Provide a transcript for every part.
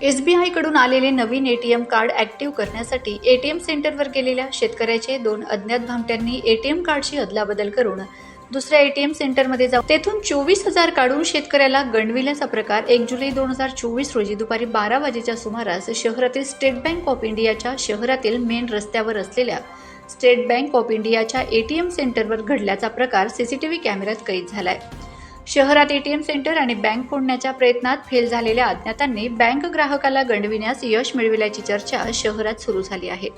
S B आयकडून आलेले नवीन एटीएम कार्ड ॲक्टिव्ह करण्यासाठी एटीएम सेंटरवर गेलेल्या शेतकऱ्याचे दोन अज्ञात भामट्यांनी एटीएम कार्डची अदलाबदल करून दुसऱ्या एटीएम सेंटरमध्ये जाऊन तेथून चोवीस हजार काढून शेतकऱ्याला गणविल्याचा प्रकार एक जुलै दोन हजार चोवीस रोजी दुपारी बारा वाजेच्या सुमारास शहरातील स्टेट बँक ऑफ इंडियाच्या शहरातील मेन रस्त्यावर असलेल्या स्टेट बँक ऑफ इंडियाच्या एटीएम सेंटरवर घडल्याचा प्रकार सीसीटीव्ही कॅमेऱ्यात कैद झालाय. शहरात एटीएम सेंटर आणि बँक फोडण्याच्या प्रयत्नात फेल झालेल्या अज्ञातांनी बँक ग्राहकाला गंडविण्यास यश मिळविल्याची चर्चा शहरात सुरू झाली आहे.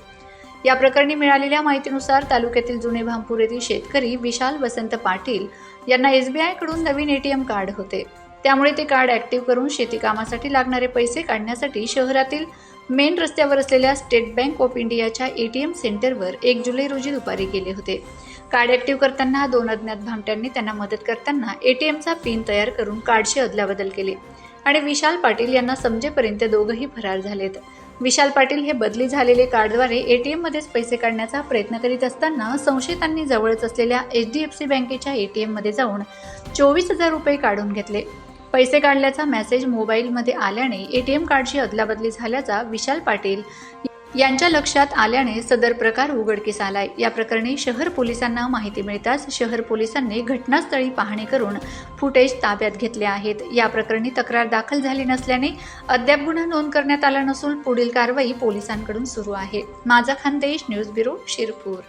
या प्रकरणी मिळालेल्या माहितीनुसार तालुक्यातील जुने भांपूर येथील शेतकरी विशाल वसंत पाटील यांना एसबीआयकडून नवीन एटीएम कार्ड होते. त्यामुळे ते कार्ड ऍक्टिव्ह करून शेती कामासाठी लागणारे पैसे काढण्यासाठी शहरातील मेन रस्त्यावर असलेल्या स्टेट बँक ऑफ इंडियाच्या एटीएम सेंटरवर एक जुलै रोजी दुपारी गेले होते. कार्ड ऍक्टिव्ह करताना दोन अज्ञात भामट्यांनी त्यांना मदत करताना एटीएमचा पिन तयार करून कार्डची अदलाबदल केली. आणि विशाल पाटील यांना समजेपर्यंत दोघंही फरार झालेत. विशाल पाटील हे बदली झालेले कार्डद्वारे एटीएम मध्येच पैसे काढण्याचा प्रयत्न करीत असताना संशयितांनी जवळच असलेल्या एच डी एफ सी बँकेच्या एटीएममध्ये जाऊन चोवीस हजार रुपये काढून घेतले. पैसे काढल्याचा मेसेज मोबाईलमध्ये आल्याने एटीएम कार्डची अदलाबदली झाल्याचा विशाल पाटील यांच्या लक्षात आल्याने सदर प्रकार उघडकीस आलाय. या प्रकरणी शहर पोलिसांना माहिती मिळताच शहर पोलिसांनी घटनास्थळी पाहणी करून फुटेज ताब्यात घेतले आहेत. या प्रकरणी तक्रार दाखल झाली नसल्याने अद्याप गुन्हा नोंद करण्यात आला नसून पुढील कारवाई पोलिसांकडून सुरू आहे. माझा खानदेश न्यूज ब्युरो शिरपूर.